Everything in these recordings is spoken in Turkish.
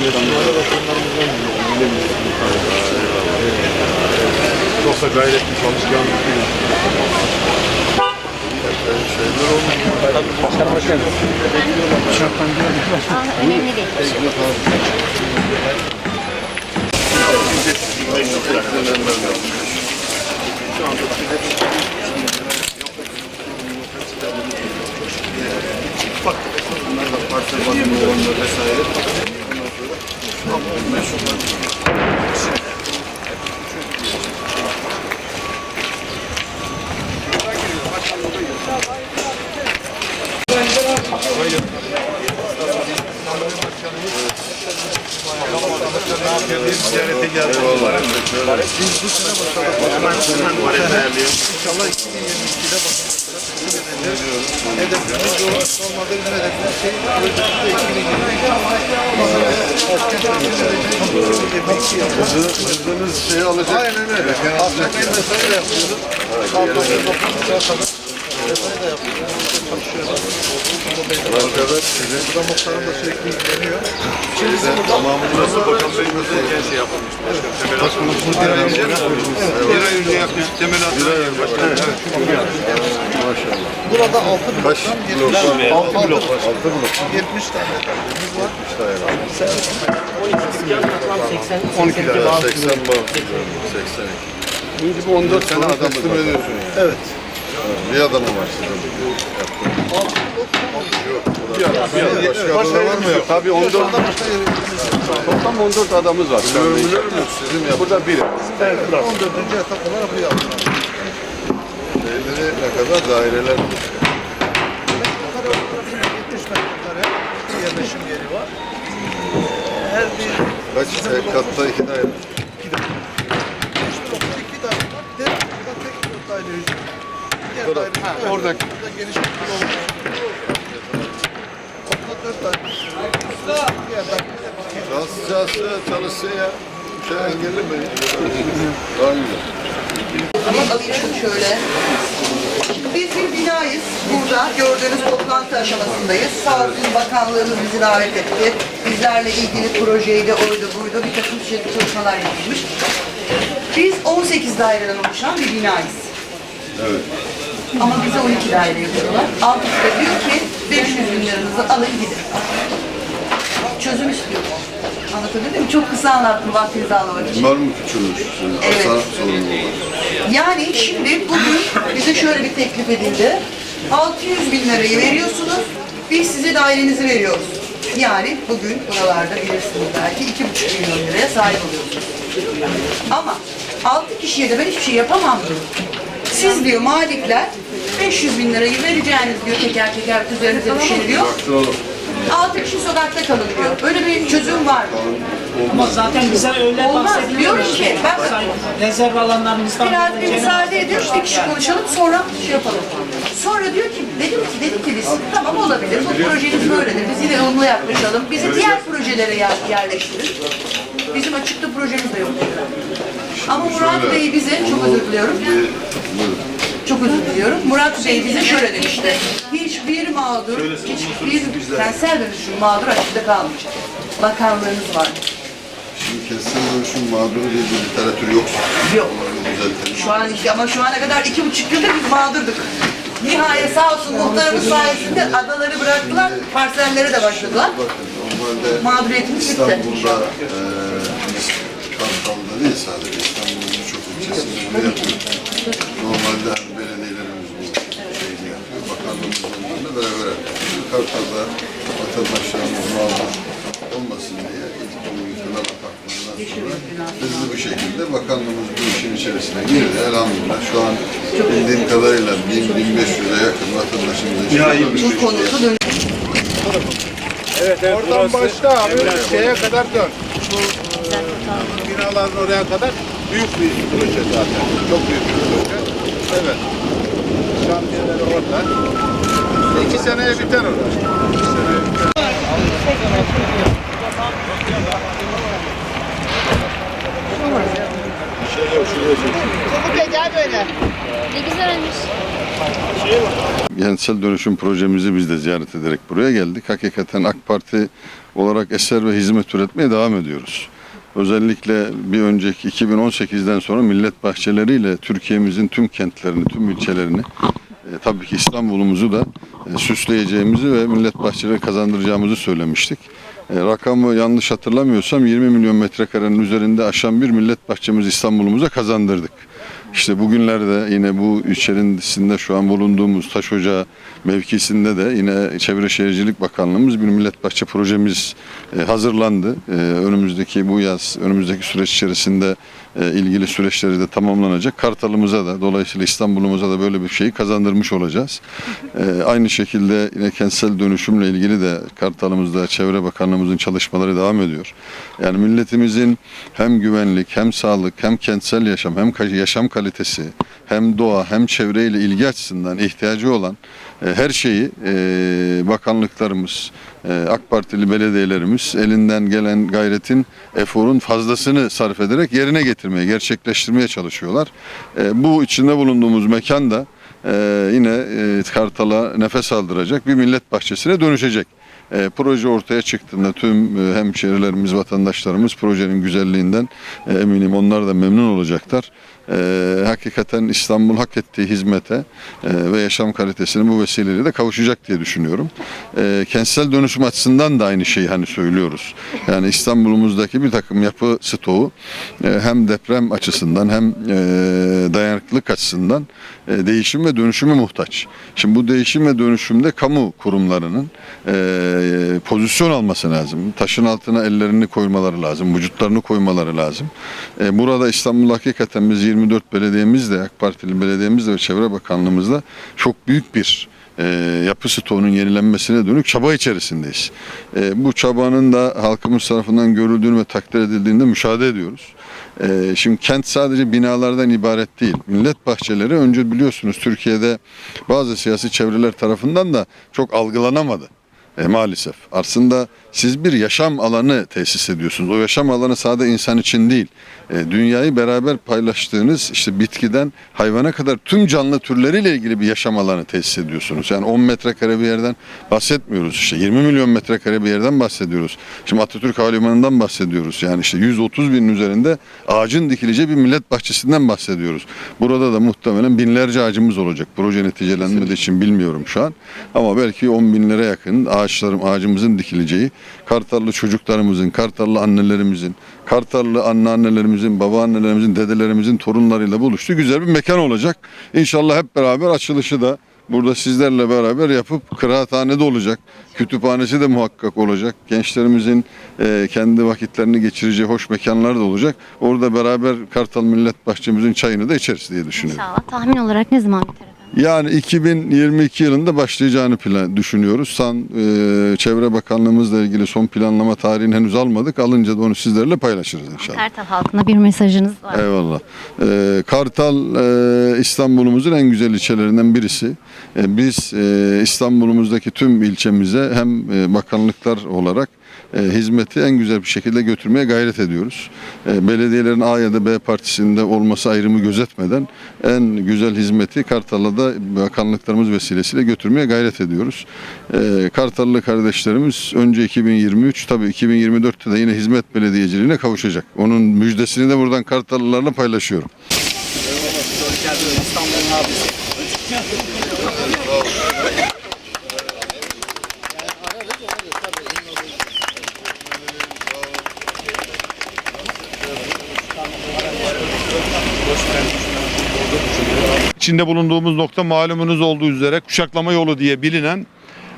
Çok da gayretli çalışkan bir Önemli değil. parsel bakımı olanlar vesaire. Ziyarete geldik. Biz bu sene başladık. Hemen hemen bu sene. İnşallah 2022'de Hedefimiz o. Normalde bizim hedefimiz şey, Kızınız şeyi alacak. Aynen öyle. Alacak mesai de yapıyoruz. Saat 9'da 9'da kadar mesai yapıyoruz. Arkadaş size Burada muhtarım da sürekli ilgileniyor. Şimdi bizim burada tamamını nasıl bakan Bey gösterirken şey yapılmış. Başkanım bu bir ay önce Bir ay önce yapmış. Temel önce başkanım. Maşallah. burada 6 Kaç bloktan blok? 70 Altı blok. Altı blok. 70 tane dairemiz var. İşte herhalde. 12 tane. 80 bağ. 82. Şimdi bu 14 tane adam teslim ediyorsunuz. Evet. Bir adamı var sizin. Başka adamı var mı yok? Tabii 14, Burada başka yerimiz toplam 14 adamız var. Mühür mü? Sizin yapın. Burada biri. 14. etap olarak bu yaptılar. Şeyleri ne kadar daireler? 70 metrekare yerleşim yeri var. Her bir Kaç e, katta iki daire? üç blokta iki daire var. Diğer blokta tek daire Burada. daire Ha. Burada geniş bir çalışsın, çalışsın ya. Şey engelli mi? Daha güzel. Şöyle. Biz bir binayız. Burada gördüğünüz toplantı aşamasındayız. Sağ olsun bakanlığımız bizi davet etti. Bizlerle ilgili projeydi, oydu, buydu. Bir takım şey, çalışmalar yapılmış. Biz 18 daireden oluşan bir binayız. Evet. Ama bize 12 daire yapıyorlar. Altısı da diyor ki 500 bin liranızı alın gidin. Çözüm istiyor. Anlatabildim mi? Çok kısa anlattım vaktinizi almak için. Bunlar mı küçülmüş? Sizin Evet. Var. Yani şimdi bugün bize şöyle bir teklif edildi. 600 bin lirayı veriyorsunuz, biz size dairenizi veriyoruz. Yani bugün buralarda bilirsiniz belki 2,5 milyon liraya sahip oluyorsunuz. Ama 6 kişiye de ben hiçbir şey yapamam diyor. Siz diyor malikler 500 bin lirayı vereceğiniz diyor teker teker üzerinize düşeni diyor. 6 kişi sokakta kalın diyor. Böyle bir çözüm var mı? Ama zaten bize öyle Olmaz. Diyorum ki ben Rezerv alanlarımızdan Biraz bir verileceğini müsaade edin, bir kişi konuşalım sonra şey yapalım. Sonra diyor ki, dedim ki, dedik ki biz, tamam olabilir, bu projeniz böyledir, biz yine ılımlı yaklaşalım, bizi diğer projelere yer, yerleştirin. Bizim açıkta projemiz de yok. Ama Murat şöyle, Bey bize, çok özür diliyorum, çok özür diliyorum. Murat Bey bize şöyle demişti. Hiçbir mağdur, hiçbir kentsel dönüşüm mağdur açıkta kalmayacak. Bakanlığınız var. Şimdi kentsel dönüşüm mağduru diye bir literatür yok. Yok. Şu an işte ama şu ana kadar iki buçuk yıldır biz mağdurduk. Nihayet sağ olsun muhtarımız sayesinde adaları bıraktılar, parsellere de başladılar. Bakın normalde Mağduriyetimiz bitti. İstanbul'da Kartal'da değil sadece İstanbul'un birçok ilçesinde bunu yapıyoruz. Normalde hani belediyelerimiz bu şeyini yapıyor. Bakanlığımız onlarla beraber yapıyor. Kartal'da vatandaşlarımız mağdur olmasın diye ilk bu yıkılan apartmandan sonra hızlı bir şekilde bakanlığımız bu işin içerisine girdi. Elhamdülillah şu an bildiğim kadarıyla 1000-1500'e yakın vatandaşımız için Bu konusu dönüş. Oradan başla abi şeye kadar dön. Bu e, binaların oraya kadar büyük bir proje zaten. Çok büyük bir proje. Evet. Şantiyeleri orada. 8 seneye biter o. Ne güzel olmuş. Kentsel dönüşüm projemizi biz de ziyaret ederek buraya geldik. Hakikaten AK Parti olarak eser ve hizmet üretmeye devam ediyoruz. Özellikle bir önceki 2018'den sonra millet bahçeleriyle Türkiye'mizin tüm kentlerini, tüm ilçelerini, e, tabii ki İstanbul'umuzu da e, süsleyeceğimizi ve millet bahçeleri kazandıracağımızı söylemiştik. E, rakamı yanlış hatırlamıyorsam 20 milyon metrekarenin üzerinde aşan bir millet bahçemizi İstanbul'umuza kazandırdık. İşte bugünlerde yine bu içerisinde şu an bulunduğumuz taş ocağı mevkisinde de yine Çevre Şehircilik Bakanlığımız bir millet bahçe projemiz e, hazırlandı. E, önümüzdeki bu yaz, önümüzdeki süreç içerisinde ilgili süreçleri de tamamlanacak. Kartalımıza da dolayısıyla İstanbul'umuza da böyle bir şeyi kazandırmış olacağız. E, aynı şekilde yine kentsel dönüşümle ilgili de Kartalımızda Çevre Bakanlığımızın çalışmaları devam ediyor. Yani milletimizin hem güvenlik, hem sağlık, hem kentsel yaşam, hem yaşam kalitesi, hem doğa, hem çevreyle ilgi açısından ihtiyacı olan e, her şeyi e, bakanlıklarımız, e, AK Partili belediyelerimiz elinden gelen gayretin, eforun fazlasını sarf ederek yerine getirmeye, gerçekleştirmeye çalışıyorlar. E, bu içinde bulunduğumuz mekan da e, yine e, Kartal'a nefes aldıracak bir millet bahçesine dönüşecek. E, proje ortaya çıktığında tüm e, hemşehrilerimiz, vatandaşlarımız projenin güzelliğinden e, eminim onlar da memnun olacaklar. E, hakikaten İstanbul hak ettiği hizmete e, ve yaşam kalitesine bu vesileyle de kavuşacak diye düşünüyorum. E, kentsel dönüşüm açısından da aynı şeyi hani söylüyoruz. Yani İstanbul'umuzdaki bir takım yapı stoğu e, hem deprem açısından hem e, dayanıklılık açısından e, değişim ve dönüşüme muhtaç. Şimdi bu değişim ve dönüşümde kamu kurumlarının e, pozisyon alması lazım. Taşın altına ellerini koymaları lazım, vücutlarını koymaları lazım. E, burada İstanbul hakikaten biz 24 belediyemizle, AK Partili belediyemizle ve Çevre Bakanlığımızla çok büyük bir e, yapı stoğunun yenilenmesine dönük çaba içerisindeyiz. E, bu çabanın da halkımız tarafından görüldüğünü ve takdir edildiğinde müşahede ediyoruz. E, şimdi kent sadece binalardan ibaret değil. Millet bahçeleri önce biliyorsunuz Türkiye'de bazı siyasi çevreler tarafından da çok algılanamadı. E, maalesef. Aslında siz bir yaşam alanı tesis ediyorsunuz. O yaşam alanı sadece insan için değil. E, dünyayı beraber paylaştığınız işte bitkiden hayvana kadar tüm canlı türleriyle ilgili bir yaşam alanı tesis ediyorsunuz. Yani 10 metrekare bir yerden bahsetmiyoruz işte. 20 milyon metrekare bir yerden bahsediyoruz. Şimdi Atatürk Havalimanı'ndan bahsediyoruz. Yani işte 130 binin üzerinde ağacın dikileceği bir millet bahçesinden bahsediyoruz. Burada da muhtemelen binlerce ağacımız olacak. Proje neticelenmediği için bilmiyorum şu an. Ama belki 10 binlere yakın ağaçlarım, ağacımızın dikileceği, Kartallı çocuklarımızın, Kartallı annelerimizin, Kartallı anneannelerimizin, babaannelerimizin, dedelerimizin torunlarıyla buluştu. Güzel bir mekan olacak. İnşallah hep beraber açılışı da burada sizlerle beraber yapıp kıraathane de olacak. Kütüphanesi de muhakkak olacak. Gençlerimizin e, kendi vakitlerini geçireceği hoş mekanlar da olacak. Orada beraber Kartal Millet Bahçemizin çayını da içeriz diye düşünüyorum. İnşallah. Tahmin olarak ne zaman biter? Yani 2022 yılında başlayacağını plan düşünüyoruz. San e, Çevre Bakanlığımızla ilgili son planlama tarihini henüz almadık. Alınca da onu sizlerle paylaşırız inşallah. Kartal halkına bir mesajınız var. Eyvallah. Ee, Kartal e, İstanbul'umuzun en güzel ilçelerinden birisi. E, biz e, İstanbul'umuzdaki tüm ilçemize hem e, bakanlıklar olarak e, hizmeti en güzel bir şekilde götürmeye gayret ediyoruz. E, belediyelerin A ya da B partisinde olması ayrımı gözetmeden en güzel hizmeti Kartal'a da bakanlıklarımız vesilesiyle götürmeye gayret ediyoruz. E, Kartallı kardeşlerimiz önce 2023 tabii 2024'te de yine hizmet belediyeciliğine kavuşacak. Onun müjdesini de buradan Kartallılarla paylaşıyorum. İstanbul'un abisi. İçinde bulunduğumuz nokta malumunuz olduğu üzere kuşaklama yolu diye bilinen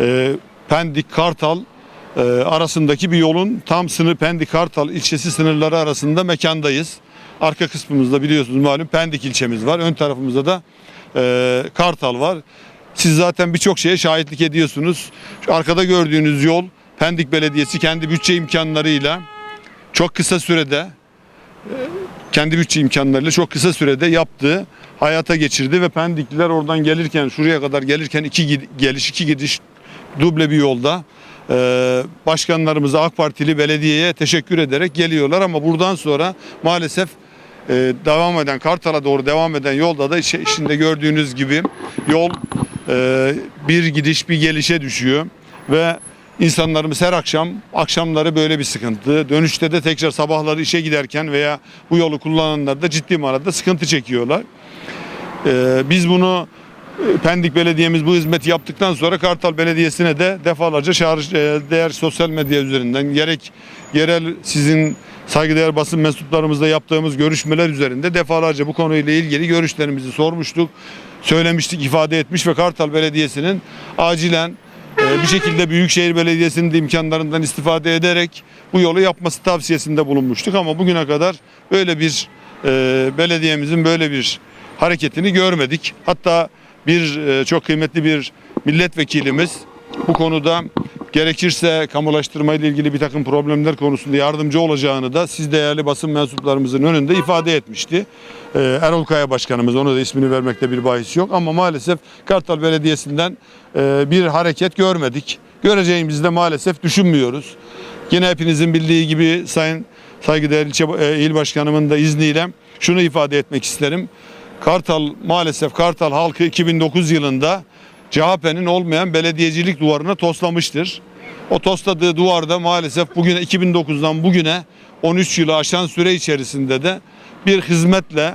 e, Pendik Kartal e, arasındaki bir yolun tam sınır Pendik Kartal ilçesi sınırları arasında mekandayız. Arka kısmımızda biliyorsunuz malum Pendik ilçemiz var. Ön tarafımızda da e, Kartal var. Siz zaten birçok şeye şahitlik ediyorsunuz. Şu arkada gördüğünüz yol Pendik Belediyesi kendi bütçe imkanlarıyla çok kısa sürede kendi bütçe imkanlarıyla çok kısa sürede yaptığı hayata geçirdi ve Pendikliler oradan gelirken şuraya kadar gelirken iki geliş iki gidiş duble bir yolda. Ee, başkanlarımıza AK Partili belediyeye teşekkür ederek geliyorlar ama buradan sonra maalesef devam eden Kartal'a doğru devam eden yolda da içinde gördüğünüz gibi yol bir gidiş bir gelişe düşüyor ve insanlarımız her akşam akşamları böyle bir sıkıntı dönüşte de tekrar sabahları işe giderken veya bu yolu kullananlar da ciddi manada sıkıntı çekiyorlar. Ee, biz bunu e, Pendik Belediye'miz bu hizmeti yaptıktan sonra Kartal Belediyesi'ne de defalarca çağrı, e, değer sosyal medya üzerinden gerek yerel sizin saygıdeğer basın mensuplarımızla yaptığımız görüşmeler üzerinde defalarca bu konuyla ilgili görüşlerimizi sormuştuk. Söylemiştik, ifade etmiş ve Kartal Belediyesi'nin acilen bir şekilde Büyükşehir Belediyesi'nin de imkanlarından istifade ederek bu yolu yapması tavsiyesinde bulunmuştuk ama bugüne kadar böyle bir e, belediyemizin böyle bir hareketini görmedik. Hatta bir e, çok kıymetli bir milletvekilimiz bu konuda gerekirse kamulaştırma ile ilgili bir takım problemler konusunda yardımcı olacağını da siz değerli basın mensuplarımızın önünde ifade etmişti. Ee, Erol Kaya Başkanımız onu da ismini vermekte bir bahis yok ama maalesef Kartal Belediyesi'nden e, bir hareket görmedik. Göreceğimizi de maalesef düşünmüyoruz. Yine hepinizin bildiği gibi Sayın saygıdeğer ilçe, e, il başkanımın da izniyle şunu ifade etmek isterim. Kartal maalesef Kartal halkı 2009 yılında CHP'nin olmayan belediyecilik duvarına toslamıştır. O tosladığı duvarda maalesef bugüne 2009'dan bugüne 13 yılı aşan süre içerisinde de bir hizmetle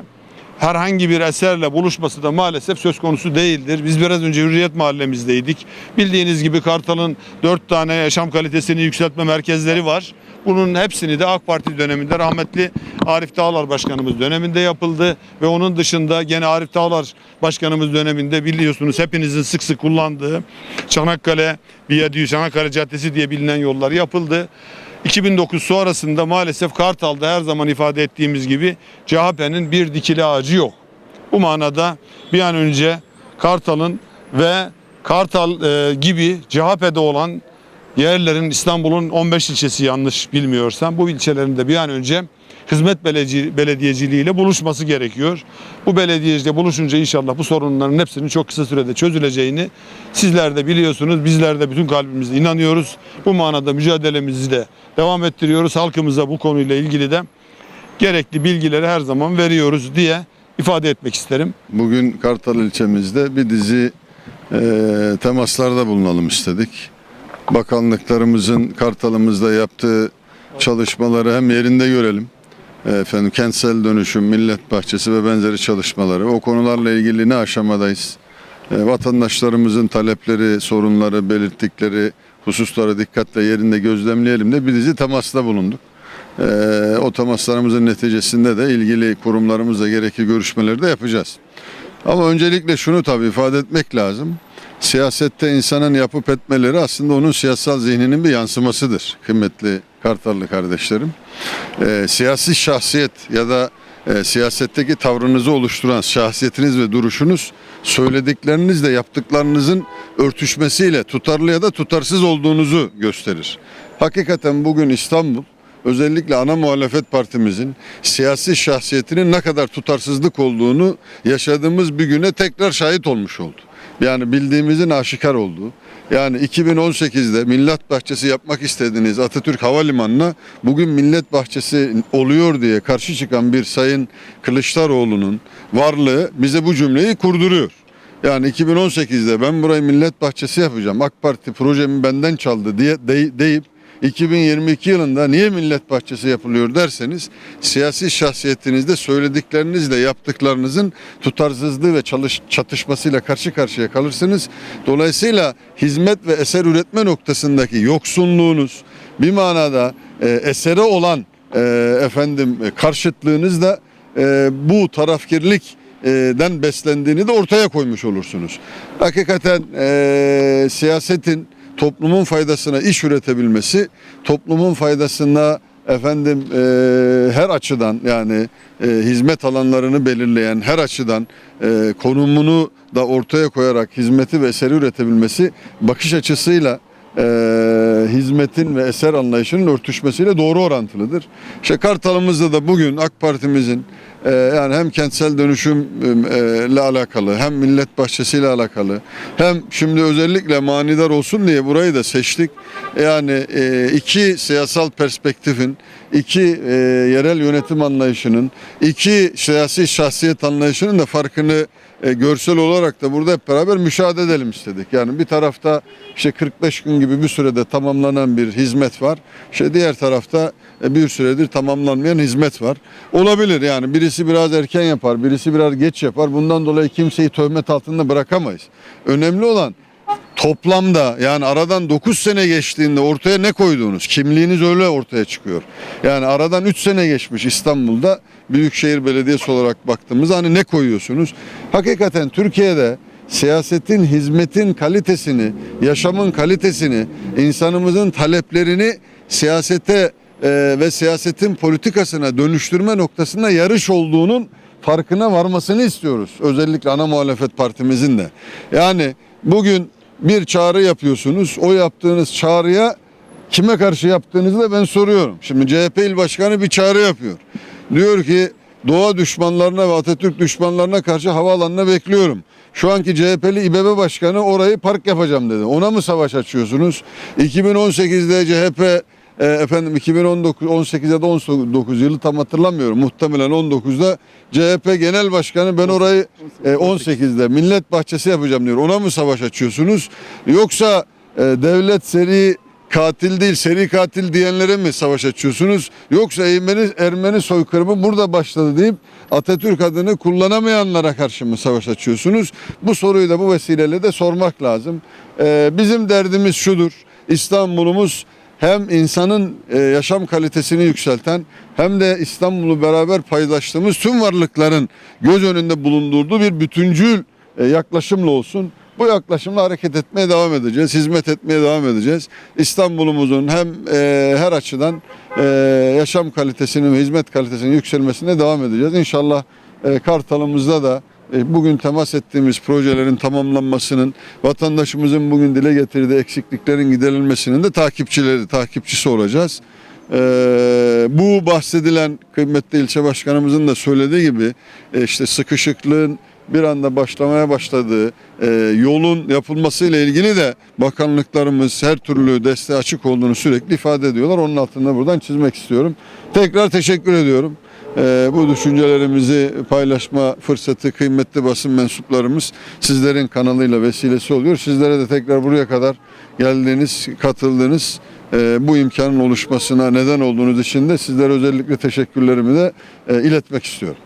herhangi bir eserle buluşması da maalesef söz konusu değildir. Biz biraz önce Hürriyet Mahallemizdeydik. Bildiğiniz gibi Kartal'ın 4 tane yaşam kalitesini yükseltme merkezleri var. Bunun hepsini de AK Parti döneminde rahmetli Arif Dağlar Başkanımız döneminde yapıldı ve onun dışında gene Arif Dağlar Başkanımız döneminde biliyorsunuz hepinizin sık sık kullandığı Çanakkale Viyadüğü, Çanakkale Caddesi diye bilinen yollar yapıldı. 2009 sonrasında maalesef Kartal'da her zaman ifade ettiğimiz gibi CHP'nin bir dikili ağacı yok. Bu manada bir an önce Kartal'ın ve Kartal e, gibi CHP'de olan yerlerin İstanbul'un 15 ilçesi yanlış bilmiyorsam bu ilçelerin de bir an önce hizmet belediye, belediyeciliğiyle buluşması gerekiyor. Bu belediyeciyle buluşunca inşallah bu sorunların hepsinin çok kısa sürede çözüleceğini sizler de biliyorsunuz. Bizler de bütün kalbimizle inanıyoruz. Bu manada mücadelemizi de devam ettiriyoruz. Halkımıza bu konuyla ilgili de gerekli bilgileri her zaman veriyoruz diye ifade etmek isterim. Bugün Kartal ilçemizde bir dizi e, temaslarda bulunalım istedik. Bakanlıklarımızın Kartal'ımızda yaptığı çalışmaları hem yerinde görelim. E, Efendim kentsel dönüşüm, millet bahçesi ve benzeri çalışmaları. O konularla ilgili ne aşamadayız? E, vatandaşlarımızın talepleri, sorunları, belirttikleri hususları dikkatle yerinde gözlemleyelim de bir dizi temasta bulunduk. E, o temaslarımızın neticesinde de ilgili kurumlarımızla gerekli görüşmeleri de yapacağız. Ama öncelikle şunu tabii ifade etmek lazım. Siyasette insanın yapıp etmeleri aslında onun siyasal zihninin bir yansımasıdır kıymetli Kartallı kardeşlerim. Ee, siyasi şahsiyet ya da e, siyasetteki tavrınızı oluşturan şahsiyetiniz ve duruşunuz söylediklerinizle yaptıklarınızın örtüşmesiyle tutarlı ya da tutarsız olduğunuzu gösterir. Hakikaten bugün İstanbul özellikle ana muhalefet partimizin siyasi şahsiyetinin ne kadar tutarsızlık olduğunu yaşadığımız bir güne tekrar şahit olmuş oldu. Yani bildiğimizin aşikar olduğu. Yani 2018'de Millet Bahçesi yapmak istediğiniz Atatürk Havalimanı'na bugün Millet Bahçesi oluyor diye karşı çıkan bir Sayın Kılıçdaroğlu'nun varlığı bize bu cümleyi kurduruyor. Yani 2018'de ben burayı millet bahçesi yapacağım. AK Parti projemi benden çaldı diye de- deyip 2022 yılında niye millet bahçesi yapılıyor derseniz siyasi şahsiyetinizde söylediklerinizle yaptıklarınızın tutarsızlığı ve çalış, çatışmasıyla karşı karşıya kalırsınız. Dolayısıyla hizmet ve eser üretme noktasındaki yoksunluğunuz bir manada e, esere olan e, efendim e, karşıtlığınız da e, bu tarafkirlik den beslendiğini de ortaya koymuş olursunuz. Hakikaten e, siyasetin toplumun faydasına iş üretebilmesi, toplumun faydasına efendim e, her açıdan yani e, hizmet alanlarını belirleyen her açıdan e, konumunu da ortaya koyarak hizmeti ve eseri üretebilmesi bakış açısıyla e, hizmetin ve eser anlayışının örtüşmesiyle doğru orantılıdır. İşte Kartal'ımızda da bugün AK Parti'mizin e, yani hem kentsel dönüşümle alakalı hem millet bahçesiyle alakalı hem şimdi özellikle manidar olsun diye burayı da seçtik. Yani e, iki siyasal perspektifin, iki e, yerel yönetim anlayışının, iki siyasi şahsiyet anlayışının da farkını e, görsel olarak da burada hep beraber müşahede edelim istedik. Yani bir tarafta işte 45 gün gibi bir sürede tamamlanan bir hizmet var. İşte diğer tarafta e, bir süredir tamamlanmayan hizmet var. Olabilir yani birisi biraz erken yapar, birisi biraz geç yapar. Bundan dolayı kimseyi töhmet altında bırakamayız. Önemli olan toplamda yani aradan 9 sene geçtiğinde ortaya ne koyduğunuz, kimliğiniz öyle ortaya çıkıyor. Yani aradan 3 sene geçmiş İstanbul'da Büyükşehir Belediyesi olarak baktığımızda hani ne koyuyorsunuz? Hakikaten Türkiye'de siyasetin, hizmetin kalitesini, yaşamın kalitesini, insanımızın taleplerini siyasete e, ve siyasetin politikasına dönüştürme noktasında yarış olduğunun farkına varmasını istiyoruz. Özellikle ana muhalefet partimizin de. Yani bugün bir çağrı yapıyorsunuz. O yaptığınız çağrıya kime karşı yaptığınızı da ben soruyorum. Şimdi CHP il başkanı bir çağrı yapıyor. Diyor ki doğa düşmanlarına ve Atatürk düşmanlarına karşı havaalanına bekliyorum. Şu anki CHP'li İBB başkanı orayı park yapacağım dedi. Ona mı savaş açıyorsunuz? 2018'de CHP e, efendim 2019 18 ya da 19 yılı tam hatırlamıyorum. Muhtemelen 19'da CHP Genel Başkanı ben orayı e, 18'de Millet Bahçesi yapacağım diyor. Ona mı savaş açıyorsunuz? Yoksa e, devlet seri katil değil seri katil diyenlere mi savaş açıyorsunuz? Yoksa Ermeni, Ermeni soykırımı burada başladı deyip Atatürk adını kullanamayanlara karşı mı savaş açıyorsunuz? Bu soruyu da bu vesileyle de sormak lazım. E, bizim derdimiz şudur. İstanbul'umuz hem insanın e, yaşam kalitesini yükselten hem de İstanbul'u beraber paylaştığımız tüm varlıkların göz önünde bulundurduğu bir bütüncül e, yaklaşımla olsun. Bu yaklaşımla hareket etmeye devam edeceğiz, hizmet etmeye devam edeceğiz. İstanbul'umuzun hem e, her açıdan e, yaşam kalitesinin ve hizmet kalitesinin yükselmesine devam edeceğiz. İnşallah e, Kartal'ımızda da e, bugün temas ettiğimiz projelerin tamamlanmasının, vatandaşımızın bugün dile getirdiği eksikliklerin giderilmesinin de takipçileri, takipçisi olacağız. E, bu bahsedilen kıymetli ilçe başkanımızın da söylediği gibi e, işte sıkışıklığın bir anda başlamaya başladığı e, yolun yapılması ile ilgili de bakanlıklarımız her türlü desteğe açık olduğunu sürekli ifade ediyorlar. Onun altında buradan çizmek istiyorum. Tekrar teşekkür ediyorum. E, bu düşüncelerimizi paylaşma fırsatı kıymetli basın mensuplarımız sizlerin kanalıyla vesilesi oluyor. Sizlere de tekrar buraya kadar geldiğiniz, katıldığınız e, bu imkanın oluşmasına neden olduğunuz için de sizlere özellikle teşekkürlerimi de e, iletmek istiyorum.